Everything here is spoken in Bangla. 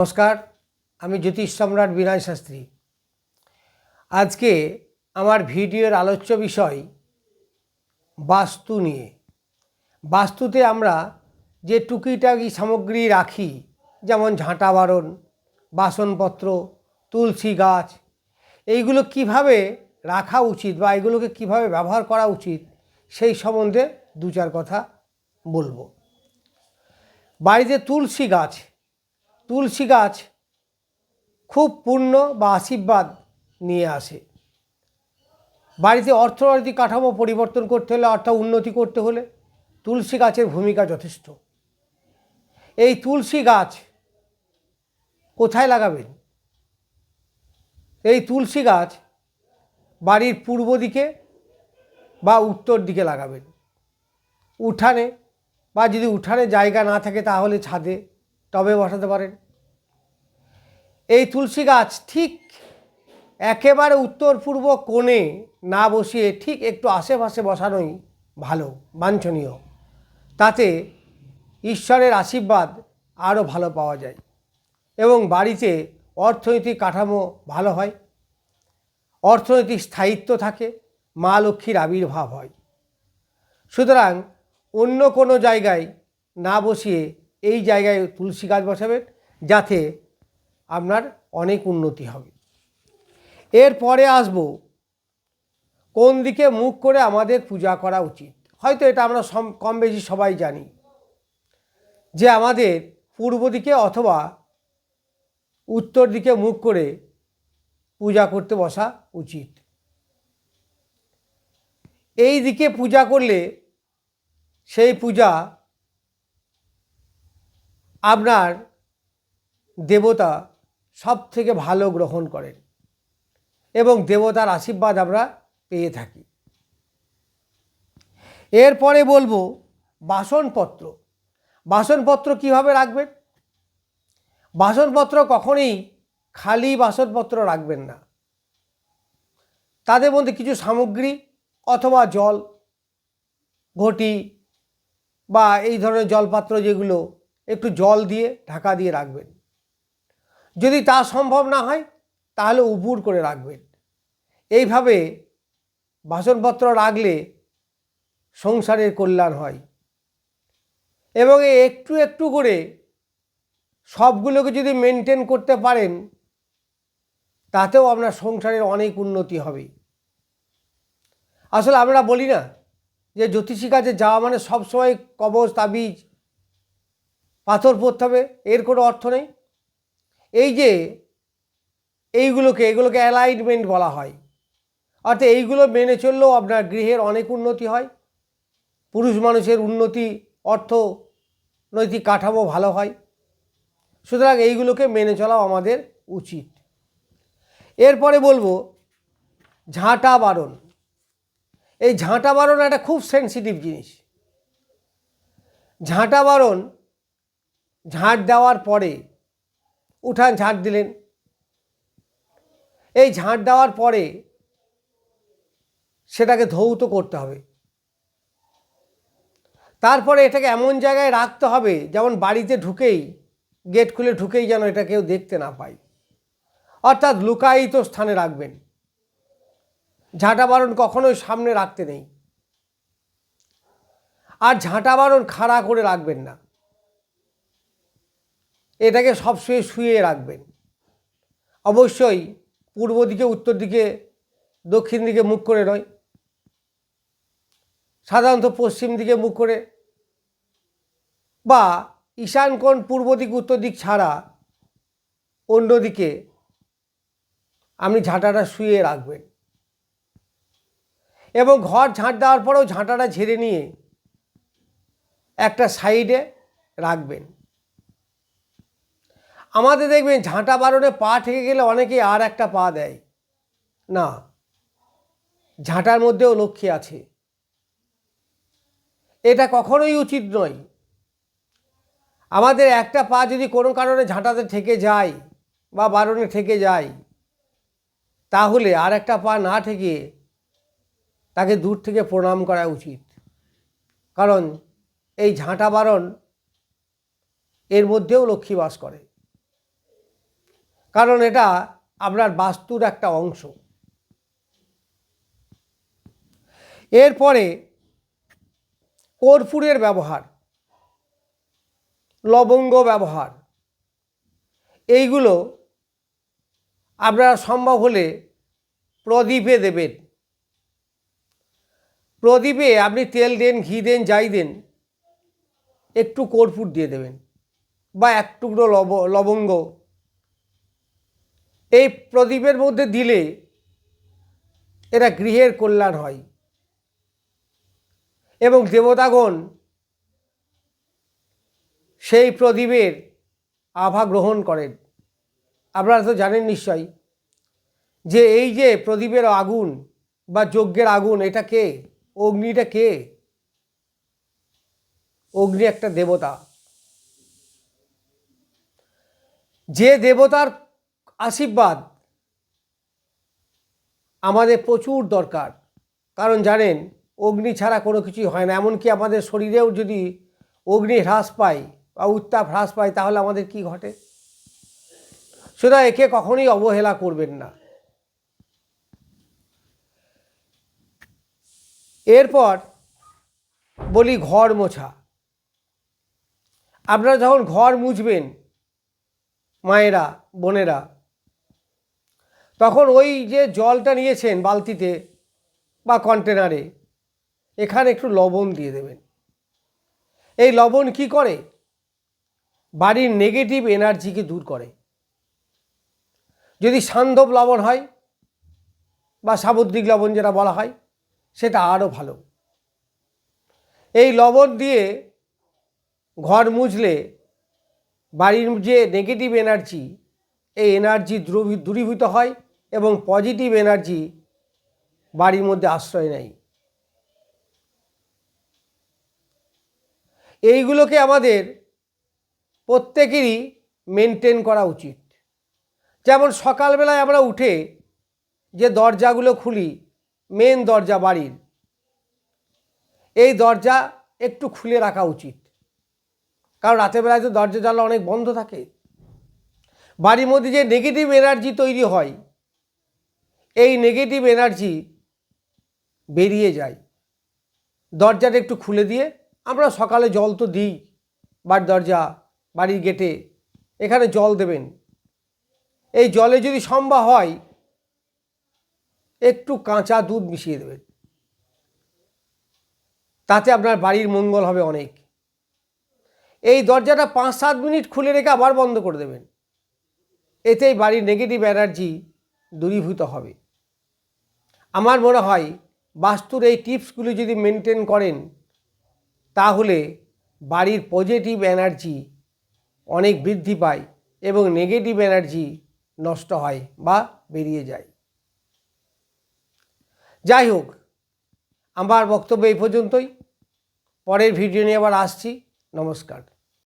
নমস্কার, আমি জ্যোতিষ সম্রাট বিনয় শাস্ত্রী। আজকে আমার ভিডিওর আলোচ্য বিষয় বাস্তু নিয়ে। বাস্তুতে আমরা যে টুকিটাকি সামগ্রী রাখি, যেমন ঝাঁটা বারণ, বাসনপত্র, তুলসী গাছ, এইগুলো কীভাবে রাখা উচিত বা এগুলোকে কীভাবে ব্যবহার করা উচিত, সেই সম্বন্ধে দু চার কথা বলব। বাড়িতে তুলসী গাছ তুলসী গাছ খুব পূর্ণ বা আশীর্বাদ নিয়ে আসে। বাড়িতে অর্থনৈতিক কাঠামো পরিবর্তন করতে হলে অর্থাৎ উন্নতি করতে হলে তুলসী গাছের ভূমিকা যথেষ্ট। এই তুলসী গাছ কোথায় লাগাবেন? এই তুলসী গাছ বাড়ির পূর্ব দিকে বা উত্তর দিকে লাগাবেন। উঠানে বা যদি উঠানে জায়গা না থাকে তাহলে ছাদে টবে বসাতে পারেন। এই তুলসী গাছ ঠিক একেবারে উত্তর পূর্ব কোণে না বসিয়ে ঠিক একটু আশেপাশে বসানোই ভালো, বাঞ্ছনীয়। তাতে ঈশ্বরের আশীর্বাদ আরও ভালো পাওয়া যায় এবং বাড়িতে অর্থনৈতিক কাঠামো ভালো হয়, অর্থনৈতিক স্থায়িত্ব থাকে, মা লক্ষ্মীর আবির্ভাব হয়। সুতরাং অন্য কোনো জায়গায় না বসিয়ে এই জায়গায় তুলসী গাছ বসাবেন যাতে আপনার অনেক উন্নতি হবে। এরপরে আসব, কোন দিকে মুখ করে আমাদের পূজা করা উচিত? হয়তো এটা আমরা কম বেশি সবাই জানি। যে আমাদের পূর্ব দিকে অথবা উত্তর দিকে মুখ করে পূজা করতে বসা উচিত। এই দিকে পূজা করলে সেই পূজা আপনার দেবতা সব থেকে ভালো গ্রহণ করেন এবং দেবতার আশীর্বাদ আমরা পেয়ে থাকি। এরপরে বলব বাসনপত্র। বাসনপত্র কীভাবে রাখবেন? বাসনপত্র কখনই খালি বাসনপত্র রাখবেন না। তাদের মধ্যে কিছু সামগ্রী অথবা জল, ঘটি বা এই ধরনের জলপাত্র যেগুলো একটু জল দিয়ে, ঢাকা দিয়ে রাখবেন। যদি তা সম্ভব না হয়, তাহলে উপুর করে রাখবেন। এইভাবে বাসনপত্র রাখলে সংসারের কল্যাণ হয়। এবং একটু একটু করে সবগুলোকে যদি মেনটেন করতে পারেন, তাতেও আপনার সংসারের অনেক উন্নতি হবে। আসলে আমরা বলি না যে জ্যোতিষী কাছে যাওয়া মানে সবসময় কবচ তাবিজ পাথর পড়তে হবে, এর কোনো অর্থ নেই। এই যে এইগুলোকে, এগুলোকে অ্যালাইনমেন্ট বলা হয়। অর্থাৎ এইগুলো মেনে চললেও আপনার গৃহের অনেক উন্নতি হয়। পুরুষ মানুষের উন্নতি, অর্থ, নৈতিক কাঠামো ভালো হয়। সুতরাং এইগুলোকে মেনে চলাও আমাদের উচিত। এরপরে বলব, ঝাঁটা বারণ। এই ঝাঁটা বারণ একটা খুব সেন্সিটিভ জিনিস। ঝাঁটা বারণ ঝাঁট দেওয়ার পরে উঠান ঝাঁট দিলেন। এই ঝাঁট দেওয়ার পরে সেটাকে ধৌত করতে হবে। তারপরে এটাকে এমন জায়গায় রাখতে হবে, যেমন বাড়িতে ঢুকেই, গেট খুলে ঢুকেই যেন এটা কেউ দেখতে না পায়। অর্থাৎ লুকায়িত স্থানে রাখবেন। ঝাঁটা বারণ কখনোই সামনে রাখতে নেই। আর ঝাঁটা বারণ খাড়া করে রাখবেন না। এটাকে সবসময় শুয়ে রাখবেন। অবশ্যই পূর্ব দিকে, উত্তর দিকে, দক্ষিণ দিকে মুখ করে নয়, সাধারণত পশ্চিম দিকে মুখ করে বা ঈশান কোণ পূর্ব দিক, উত্তর দিক ছাড়া অন্যদিকে আপনি ঝাঁটাটা শুয়ে রাখবেন। এবং ঘর ঝাঁট দেওয়ার পরেও ঝাঁটাটা ঝেড়ে নিয়ে একটা সাইডে রাখবেন। আমাদের দেখবেন ঝাঁটা বারণে পা ঠেকে গেলে অনেকেই আর একটা পা দেয়। না, ঝাঁটার মধ্যেও লক্ষ্মী আছে। এটা কখনোই উচিত নয়। আমাদের একটা পা যদি কোনো কারণে ঝাঁটাতে ঠেকে যায় বা বারণে ঠেকে যায়, তাহলে আর একটা পা না ঠেকে তাকে দূর থেকে প্রণাম করা উচিত। কারণ এই ঝাঁটা বারণ এর মধ্যেও লক্ষ্মী বাস করে। কারণ এটা আপনার বাস্তুর একটা অংশ। এরপরে কর্পূরের ব্যবহার, লবঙ্গ ব্যবহার, এইগুলো আপনারা সম্ভব হলে প্রদীপে দেবেন। প্রদীপে আপনি তেল দেন, ঘি দেন, যাই দেন, একটু কর্পূর দিয়ে দেবেন বা এক টুকরো লব, লবঙ্গ এই প্রদীপের মধ্যে দিলে এরা গৃহের কল্যাণ হয়। এবং দেবতাগণ সেই প্রদীপের আভা গ্রহণ করেন। আপনারা তো জানেন নিশ্চয়ই যে এই যে প্রদীপের আগুন বা যজ্ঞের আগুন, এটা কে? অগ্নিটা কে? অগ্নি একটা দেবতা। যে দেবতার আশীর্বাদ আমাদের প্রচুর দরকার। কারণ জানেন, অগ্নি ছাড়া কোনো কিছুই হয় না। এমনকি আমাদের শরীরেও যদি অগ্নি হ্রাস পায় বা উত্তাপ হ্রাস পায়, তাহলে আমাদের কি ঘটে? সুতরাং একে কখনোই অবহেলা করবেন না। এরপর বলি ঘর মোছা। আপনারা যখন ঘর মুছবেন, মায়েরা, বোনেরা তখন ওই যে জলটা নিয়েছেন বালতিতে বা কন্টেনারে, এখানে একটু লবণ দিয়ে দেবেন। এই লবণ কি করে? বাড়ির নেগেটিভ এনার্জিকে দূর করে। যদি সান্ধব লবণ হয় বা সামুদ্রিক লবণ যেটা বলা হয়, সেটা আরও ভালো। এই লবণ দিয়ে ঘর মুছলে বাড়ির যে নেগেটিভ এনার্জি এই এনার্জি দ্রবী, দূরীভূত হয়। এবং পজিটিভ এনার্জি বাড়ির মধ্যে আশ্রয় নেয়। এইগুলোকে আমাদের প্রত্যেকেরই মেনটেন করা উচিত। যেমন সকালবেলায় আমরা উঠে যে দরজাগুলো খুলি মেন দরজা বাড়ির, এই দরজা একটু খুলে রাখা উচিত। কারণ রাতের বেলায় তো দরজা জানলা অনেক বন্ধ থাকে। বাড়ির মধ্যে যে নেগেটিভ এনার্জি তৈরি হয় এই নেগেটিভ এনার্জি বেরিয়ে যায়। দরজাটা একটু খুলে দিয়ে আমরা সকালে জল তো দিই, বাড়ির দরজা, বাড়ির গেটে এখানে জল দেবেন। এই জলে যদি সম্ভব হয়, একটু কাঁচা দুধ মিশিয়ে দেবেন। তাতে আপনার বাড়ির মঙ্গল হবে অনেক। এই দরজাটা পাঁচ সাত মিনিট খুলে রেখে আবার বন্ধ করে দেবেন। এতেই বাড়ির নেগেটিভ এনার্জি দূরীভূত হবে। আমার মনে হয় বাস্তুর এই টিপসগুলি যদি মেনটেন করেন, তাহলে বাড়ির পজিটিভ এনার্জি অনেক বৃদ্ধি পায় এবং নেগেটিভ এনার্জি নষ্ট হয় বা বেরিয়ে যায়। যাই হোক, আমার বক্তব্য এই পর্যন্তই। পরের ভিডিও নিয়ে আবার আসছি। নমস্কার।